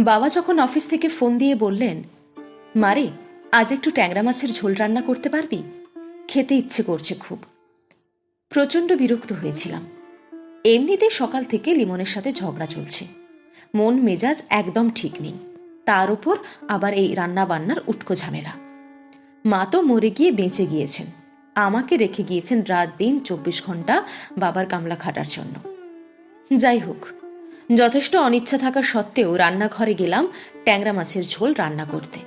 বাবা যখন অফিস থেকে ফোন দিয়ে বললেন মারে আজ একটু ট্যাংরা মাছের ঝোল রান্না করতে পারবি? খেতে ইচ্ছে করছে খুব। প্রচণ্ড বিরক্ত হয়েছিলাম। এমনিতেই সকাল থেকে লিমনের সাথে ঝগড়া চলছে। মন মেজাজ একদম ঠিক নেই। তার উপর আবার এই রান্না বান্নার উটকো ঝামেলা। মা তো মরে গিয়ে বেঁচে গিয়েছেন। আমাকে রেখে গিয়েছেন রাত দিন চব্বিশ ঘণ্টা বাবার কামলা খাটার জন্য। যাই হোক যথেষ্ট অনিচ্ছা থাকা সত্ত্বেও রান্নাঘরে গেলাম ট্যাংরা মাছের ঝোল রান্না করতে।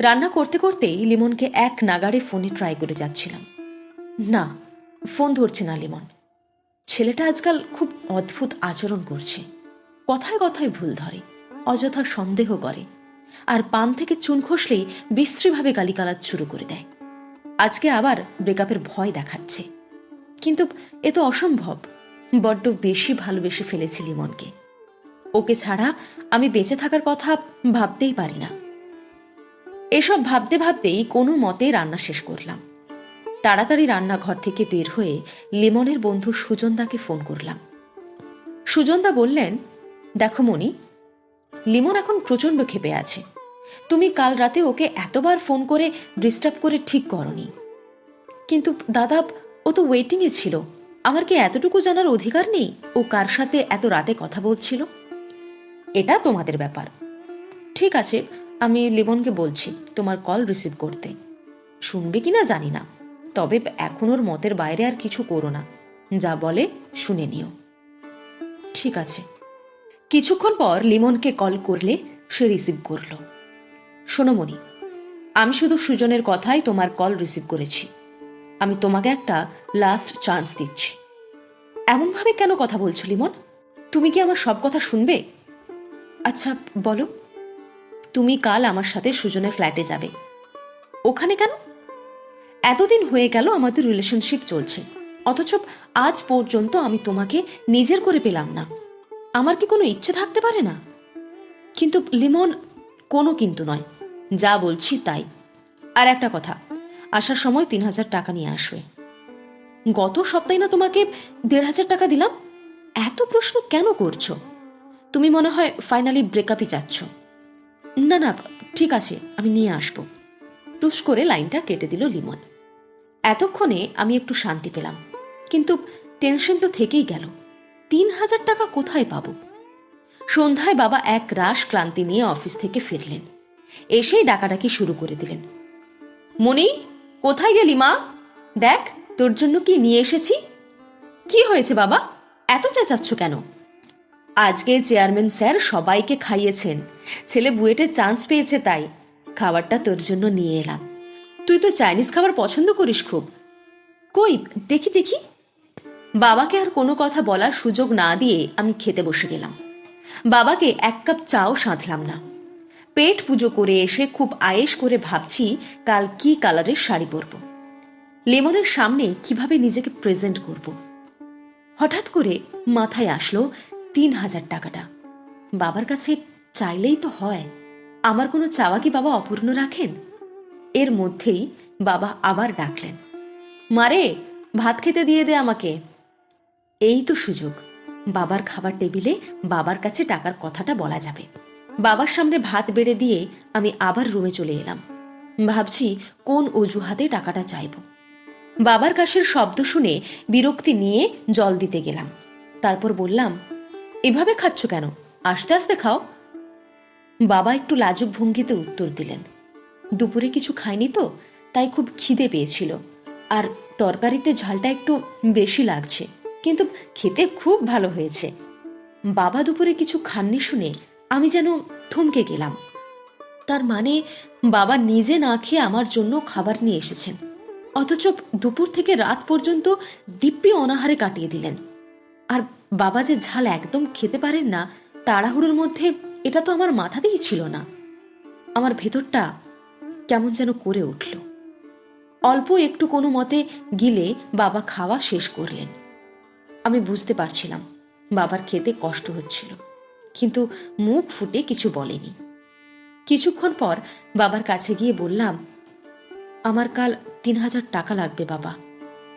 রান্না করতে করতেই লিমনকে এক নাগাড়ে ফোনে ট্রাই করে যাচ্ছিলাম। না, ফোন ধরছে না লিমন। ছেলেটা আজকাল খুব অদ্ভুত আচরণ করছে। কথায় কথায় ভুল ধরে, অযথা সন্দেহ করে। আর পান থেকে চুন খসলেই বিশ্রীভাবে গালিগালাজ শুরু করে দেয়। আজকে আবার ব্রেকআপের ভয় দেখাচ্ছে। কিন্তু এ তো অসম্ভব। বড্ড বেশি ভালোবেসে ফেলেছি লিমনকে। ওকে ছাড়া আমি বেঁচে থাকার কথা ভাবতেই পারি না। এসব ভাবতে ভাবতেই কোনো মতে রান্না শেষ করলাম। তাড়াতাড়ি রান্নাঘর থেকে বের হয়ে লিমনের বন্ধু সুজনদাকে ফোন করলাম। সুজনদা বললেন, দেখো মনি লিমন এখন প্রচণ্ড ক্ষেপে আছে। তুমি কাল রাতে ওকে এতবার ফোন করে ডিস্টার্ব করে ঠিক করনি। কিন্তু দাদা, ও তো ওয়েটিংয়ে ছিল। আমার কি এতটুকু জানার অধিকার নেই? ও কার সাথে এত রাতে কথা বলছিল? এটা তোমাদের ব্যাপার। ঠিক আছে, আমি লিমনকে বলছি তোমার কল রিসিভ করতে। শুনবে কি না জানি না, তবে এখন ওর মতের বাইরে আর কিছু করো না। যা বলে শুনে নিও। ঠিক আছে। কিছুক্ষণ পর লিমনকে কল করলে সে রিসিভ করল। সোনমণি আমি শুধু সুজনের কথাই তোমার কল রিসিভ করেছি। আমি তোমাকে একটা লাস্ট চান্স দিচ্ছি। এমনভাবে কেন কথা বলছো, লিমন? তুমি কি আমার সব কথা শুনবে? আচ্ছা বলো। তুমি কাল আমার সাথে সুজনের ফ্ল্যাটে যাবে। ওখানে কেন? এতদিন হয়ে গেল আমাদের রিলেশনশিপ চলছে। অথচ আজ পর্যন্ত আমি তোমাকে নিজের করে পেলাম না। আমার কি কোনো ইচ্ছে থাকতে পারে না? কিন্তু, লিমন, কোনো কিন্তু নয়। যা বলছি তাই। আর একটা কথা আসার সময় তিন হাজার টাকা নিয়ে আসবে। গত সপ্তাহে না তোমাকে দেড় হাজার টাকা দিলাম? এত প্রশ্ন কেন করছ? তুমি মনে হয় ফাইনালি ব্রেকআপই চাচ্ছ না না, ঠিক আছে, আমি নিয়ে আসব। টুস করে লাইনটা কেটে দিল লিমন। এতক্ষণে আমি একটু শান্তি পেলাম। কিন্তু টেনশন তো থেকেই গেল। তিন হাজার টাকা কোথায় পাবো? সন্ধ্যায় বাবা এক রাশ ক্লান্তি নিয়ে অফিস থেকে ফিরলেন। এসেই ডাকাডাকি শুরু করে দিলেন। মনি কোথায় গেলি মা? দেখ, তোর জন্য কি নিয়ে এসেছি? কি হয়েছে বাবা? এত চেঁচাচ্ছ কেন? আজকে চেয়ারম্যান স্যার সবাইকে খাইয়েছেন। ছেলে বুয়েটে চান্স পেয়েছে তাই। খাবারটা তোর জন্য নিয়ে এলাম। তুই তো চাইনিজ খাবার পছন্দ করিস খুব। কই, দেখি দেখি। বাবাকে আর কোনো কথা বলার সুযোগ না দিয়ে আমি খেতে বসে গেলাম। বাবাকে এক কাপ চাও সাঁধলাম না। পেট পুজো করে এসে খুব আয়েশ করে ভাবছি কাল কি কালারের শাড়ি পরব। লেমনের সামনে কীভাবে নিজেকে প্রেজেন্ট করব। হঠাৎ করে মাথায় আসলো তিন হাজার টাকাটা। বাবার কাছে চাইলেই তো হয়। আমার কোনো চাওয়া কি বাবা অপূর্ণ রাখেন? এর মধ্যেই বাবা আবার ডাকলেন মারে ভাত খেতে দিয়ে দে আমাকে। এই তো সুযোগ। বাবার খাবার টেবিলে বাবার কাছে টাকার কথাটা বলা যাবে। বাবার সামনে ভাত বেড়ে দিয়ে আমি আবার রুমে চলে এলাম। ভাবছি কোন অজুহাতে টাকাটা চাইব। বাবার কাছের শব্দ শুনে বিরক্তি নিয়ে জল দিতে গেলাম। তারপর বললাম, এভাবে খাচ্ছ কেন? আস্তে আস্তে খাও। বাবা একটু লাজুক ভঙ্গিতে উত্তর দিলেন, দুপুরে কিছু খাইনি তো, তাই খুব খিদে পেয়েছিল। আর তরকারিতে ঝালটা একটু বেশি লাগছে, কিন্তু খেতে খুব ভালো হয়েছে। বাবা দুপুরে কিছু খাননি শুনে আমি যেন থমকে গেলাম। তার মানে বাবা নিজে না খেয়ে আমার জন্য খাবার নিয়ে এসেছেন। অথচ দুপুর থেকে রাত পর্যন্ত দিব্যি অনাহারে কাটিয়ে দিলেন। আর বাবা যে ঝাল একদম খেতে পারেন না, তাড়াহুড়োর মধ্যে এটা তো আমার মাথাতেই ছিল না। আমার ভেতরটা কেমন যেন করে উঠল। অল্প একটু কোনো মতে গিলে বাবা খাওয়া শেষ করলেন। আমি বুঝতে পারছিলাম বাবার খেতে কষ্ট হচ্ছিল। কিন্তু মুখ ফুটে কিছু বলেনি। কিছুক্ষণ পর বাবার কাছে গিয়ে বললাম, আমার কাল তিন হাজার টাকা লাগবে বাবা।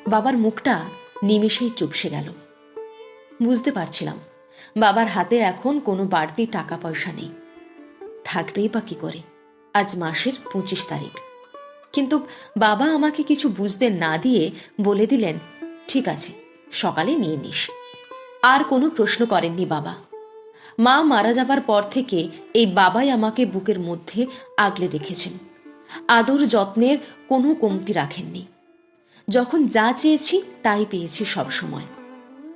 বাবার মুখটা নিমেষেই চুপসে গেল। বুঝতে পারছিলাম, বাবার হাতে এখন কোনো বাড়তি টাকা পয়সা নেই। থাকবেই বা কি করে? আজ মাসের পঁচিশ তারিখ। কিন্তু বাবা আমাকে কিছু বুঝতে না দিয়ে বলে দিলেন, ঠিক আছে, সকালে নিয়ে নিস। আর কোনো প্রশ্ন করেননি বাবা। মা মারা যাবার পর থেকে এই বাবাই আমাকে বুকের মধ্যে আগলে রেখেছেন। আদর যত্নের কোনো কমতি রাখেননি। যখন যা চেয়েছি তাই পেয়েছি সব সময়।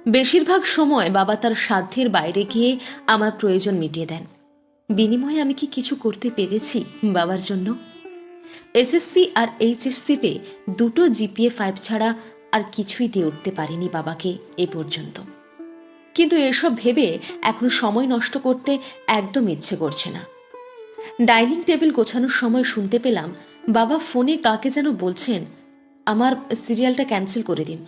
বেশিরভাগ সময় বাবা তার সাধ্যের বাইরে গিয়ে আমার প্রয়োজন মিটিয়ে দেন। বিনিময়ে আমি কি কিছু করতে পেরেছি বাবার জন্য? এসএসসি আর এইচএসসিতে দুটো জিপিএ ফাইভ ছাড়া আর কিছুই দিয়ে উঠতে পারিনি বাবাকে এ পর্যন্ত। কিন্তু এসব ভেবে এখন সময় নষ্ট করতে একদম ইচ্ছে করছে না। ডাইনিং টেবিল গোছানোর সময় শুনতে পেলাম বাবা ফোনে কাকে যেন বলছেন, আমার সিরিয়ালটা ক্যান্সেল করে দিন।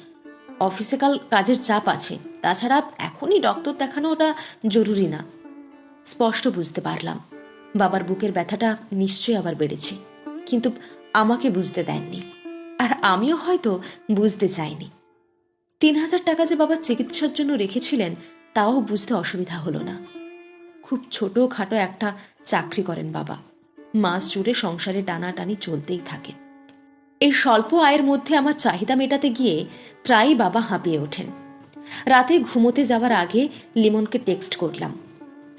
অফিসে কাল কাজের চাপ আছে। তাছাড়া এখনই ডক্টর দেখানোটা জরুরি না। স্পষ্ট বুঝতে পারলাম। বাবার বুকের ব্যথাটা নিশ্চয়ই আবার বেড়েছে। কিন্তু আমাকে বুঝতে দেননি। আর আমিও হয়তো বুঝতে চাইনি। তিন হাজার টাকা যে বাবা চিকিৎসার জন্য রেখেছিলেন, তাও বুঝতে অসুবিধা হলো না। খুব ছোট খাটো একটা চাকরি করেন বাবা। মাস জুড়ে সংসারে টানাটানি চলতেই থাকে। এই স্বল্প আয়ের মধ্যে আমার চাহিদা মেটাতে গিয়ে প্রায়ই বাবা হাঁপিয়ে ওঠেন। রাতে ঘুমোতে যাওয়ার আগে লিমনকে টেক্সট করলাম।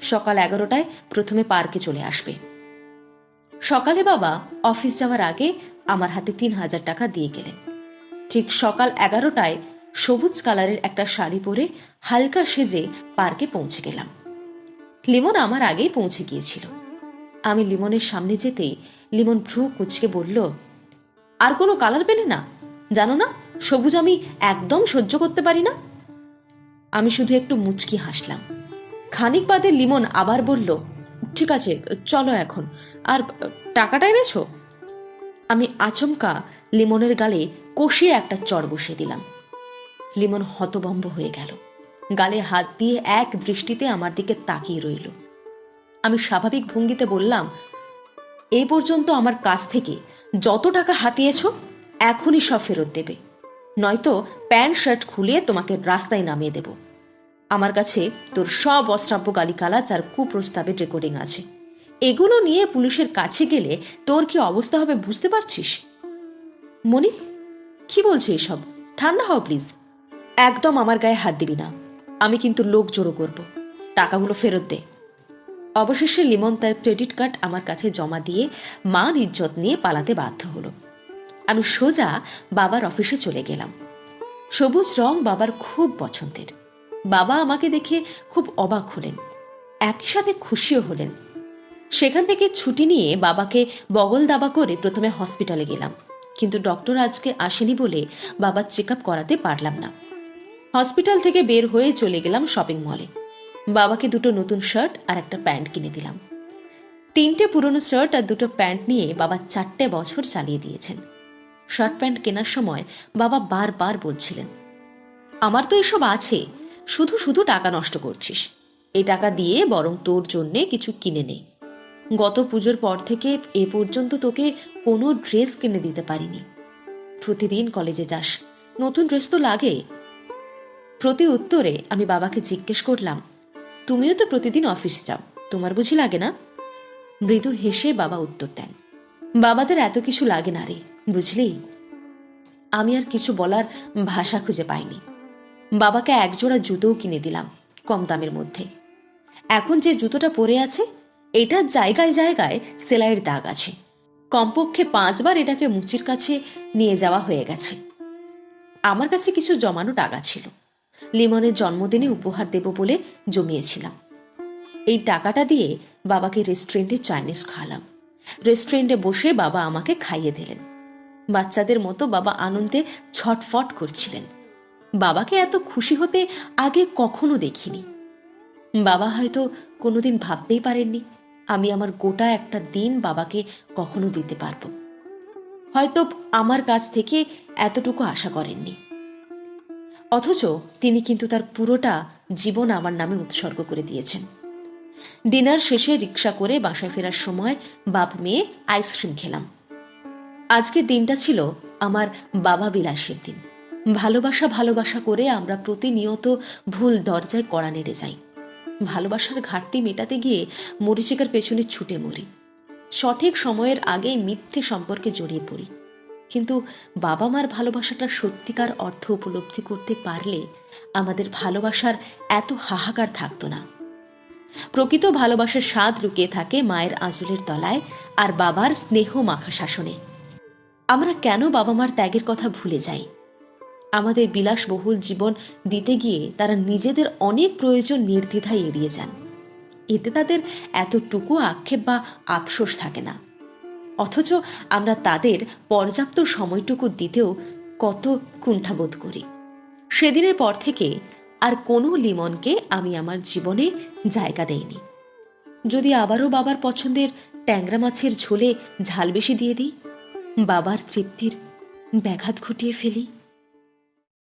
সকাল এগারোটায় প্রথমে পার্কে চলে আসবে। সকালে বাবা অফিস যাওয়ার আগে আমার হাতে তিন হাজার টাকা দিয়ে গেলেন। ঠিক সকাল এগারোটায় সবুজ কালারের একটা শাড়ি পরে হালকা সেজে পার্কে পৌঁছে গেলাম। লিমন আমার আগেই পৌঁছে গিয়েছিল। আমি লিমনের সামনে যেতেই লিমন ভ্রু কুচকে বলল, আর কোনো কালার পেলে না? জানো না, সবুজ আমি একদম সহ্য করতে পারি না? আমি শুধু একটু মুচকি হাসলাম। খানিক বাদে লিমন আবার বলল, ঠিক আছে, চলো এখন। আর টাকাটা এনেছো? আমি আচমকা লিমনের গালে কষিয়ে একটা চড় বসিয়ে দিলাম। লিমন হতবম্ব হয়ে গেল। গালে হাত দিয়ে এক দৃষ্টিতে আমার দিকে তাকিয়ে রইল। আমি স্বাভাবিক ভঙ্গিতে বললাম এই পর্যন্ত আমার কাছ থেকে যত টাকা হাতিয়েছ, এখনই সব ফেরত দেবে। নয়তো প্যান্ট শার্ট খুলে তোমাকে রাস্তায় নামিয়ে দেব। আমার কাছে তোর সব অশ্রাব্য গালিকালাজ আর কুপ্রস্তাবের রেকর্ডিং আছে। এগুলো নিয়ে পুলিশের কাছে গেলে তোর কি অবস্থা হবে বুঝতে পারছিস? মনি, কি বলছো এসব? ঠান্ডা হও প্লিজ একদম আমার গায়ে হাত দিবি না। আমি কিন্তু লোক জড়ো করব। টাকাগুলো ফেরত দে। অবশেষে লিমন তার ক্রেডিট কার্ড আমার কাছে জমা দিয়ে মান ইজ্জত নিয়ে পালাতে বাধ্য হলো। আমি সোজা বাবার অফিসে চলে গেলাম। সবুজ রং বাবার খুব পছন্দের। বাবা আমাকে দেখে খুব অবাক হলেন। একই সাথে খুশিও হলেন। সেখান থেকে ছুটি নিয়ে বাবাকে বগল দাবা করে প্রথমে হসপিটালে গেলাম। কিন্তু ডক্টর আজকে আসেনি বলে বাবার চেক আপ করাতে পারলাম না। হসপিটাল থেকে বের হয়ে চলে গেলাম শপিং মলে। বাবাকে দুটো নতুন শার্ট আর একটা প্যান্ট কিনে দিলাম। তিনটে পুরনো শার্ট আর দুটো প্যান্ট নিয়ে বাবা চারটে বছর চালিয়ে দিয়েছেন। শার্ট প্যান্ট কেনার সময় বাবা বারবার বলছিলেন, আমার তো এসব আছে, শুধু শুধু টাকা নষ্ট করছিস। এই টাকা দিয়ে বরং তোর জন্যে কিছু কিনে নে। গত পুজোর পর থেকে এ পর্যন্ত তোকে কোনো ড্রেস কিনে দিতে পারিনি। প্রতিদিন কলেজে যাস, নতুন ড্রেস তো লাগে প্রতি উত্তরে আমি বাবাকে জিজ্ঞেস করলাম, তুমিও তো প্রতিদিন অফিসে যাও, তোমার বুঝি লাগে না? মৃদু হেসে বাবা উত্তর দেন, বাবাদের এত কিছু লাগে না রে, বুঝলি? আমি আর কিছু বলার ভাষা খুঁজে পাইনি। বাবাকে একজোড়া জুতোও কিনে দিলাম, কম দামের মধ্যে। এখন যে জুতোটা পরে আছে এটার জায়গায় জায়গায় সেলাইয়ের দাগ আছে। কমপক্ষে পাঁচবার এটাকে মুচির কাছে নিয়ে যাওয়া হয়ে গেছে। আমার কাছে কিছু জমানো টাকা ছিল। লিমনের জন্মদিনে উপহার দেব বলে জমিয়েছিলাম। এই টাকাটা দিয়ে বাবাকে রেস্টুরেন্টে চাইনিজ খাওয়ালাম। রেস্টুরেন্টে বসে বাবা আমাকে খাইয়ে দিলেন। বাচ্চাদের মতো বাবা আনন্দে ছটফট করছিলেন। বাবাকে এত খুশি হতে আগে কখনো দেখিনি। বাবা হয়তো কোনোদিন ভাবতেই পারেননি, আমি আমার গোটা একটা দিন বাবাকে কখনো দিতে পারব। হয়তো আমার কাছ থেকে এতটুকু আশা করেননি। অথচ তিনি কিন্তু তার পুরোটা জীবন আমার নামে উৎসর্গ করে দিয়েছেন। ডিনার শেষে রিক্সা করে বাসায় ফেরার সময় বাপ মেয়ে আইসক্রিম খেলাম। আজকের দিনটা ছিল আমার বাবা বিলাসের দিন। ভালোবাসা ভালোবাসা করে আমরা প্রতিনিয়ত ভুল দরজায় কড়া নেড়ে যাই। ভালোবাসার ঘাটতি মেটাতে গিয়ে মরিচিকার পেছনে ছুটে মরি। সঠিক সময়ের আগেই মিথ্যে সম্পর্কে জড়িয়ে পড়ি। কিন্তু বাবা মার ভালোবাসাটা সত্যিকার অর্থ উপলব্ধি করতে পারলে আমাদের ভালোবাসার এত হাহাকার থাকতো না। প্রকৃত ভালোবাসার স্বাদ লুকিয়ে থাকে মায়ের আঁচলের তলায় আর বাবার স্নেহ মাখা শাসনে। আমরা কেন বাবা মার ত্যাগের কথা ভুলে যাই? আমাদের বিলাসবহুল জীবন দিতে গিয়ে তারা নিজেদের অনেক প্রয়োজন নির্দ্বিধায় এড়িয়ে যান। এতে তাদের এতটুকু আক্ষেপ বা আফসোস থাকে না। অথচ আমরা তাদের পর্যাপ্ত সময়টুকু দিতেও কত কুণ্ঠাবোধ করি। সেদিনের পর থেকে আর কোনো লিমনকে আমি আমার জীবনে জায়গা দেইনি। যদি আবারও বাবার পছন্দের ট্যাংরা মাছের ঝোলে ঝাল বেশি দিয়ে দিই, বাবার তৃপ্তির ব্যাঘাত ঘটিয়ে ফেলি।